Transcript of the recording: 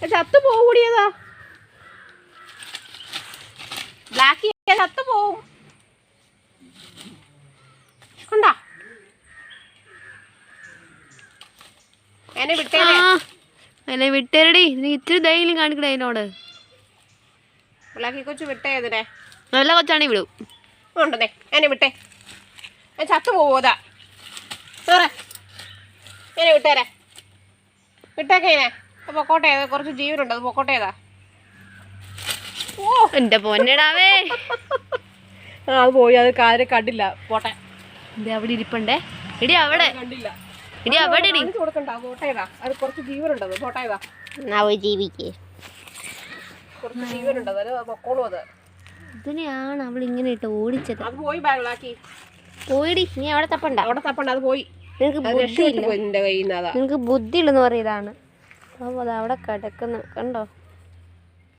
ചത്തു പോകൂടിയതാ ബ്ലാക്ക് ചത്തു പോവും. കണ്ടാ. എന്നെ വിട്ടേ എന്നെ വിട്ടേരടി. നീ ഇത്തിരി ധൈര്യം കാണിക്കണേ അതിനോട് ബ്ലാക്കി കൊച്ചു വിട്ടേ ഇതിനെ നല്ല കൊച്ചാണി വിടും. ഉണ്ടെന്നേ എന്നെ വിട്ടേ. ഞാൻ ചത്തു പോവതാ എന്നെ വിട്ടേരെ. വിട്ടേക്കേനെ പൊക്കോട്ടെ കുറച്ച് ജീവനുണ്ട് അത് പൊക്കോട്ടേതാ ഓ. എന്റെ പൊന്നടാവേ. ആ അത് പോയി അത് കാര്യം കണ്ടില്ല. പോട്ടെ. ഇത് അവിടെ ഇരിപ്പണ്ടേ. ഇടി അവിടെ. കണ്ടില്ല. ഇടി അവിടെ ഇടി. കൊടുക്കണ്ട പോട്ടേതാ അത് കുറച്ച് ജീവനുണ്ടത് പോട്ടേതാ ജീവിക്ക്. കുറച്ച് ജീവനുണ്ടത് അത് പൊക്കോളൂ അത്. ഇതിനെയാണ് അവൾ ഇങ്ങനെ ഇട്ട് ഓടിച്ചത്. അത് പോയി ബാഗിലാക്കി പോയിടി നീ അവിടെ തപ്പണ്ട. അവിടെ തപ്പണ്ട അത് പോയി. നിനക്ക് ബുദ്ധി നിനക്ക് നിനക്ക് ബുദ്ധിയില്ലെന്ന് പറയതാണ് അപ്പോൾ അതവിടെ കിടക്കുന്നു. കണ്ടോ?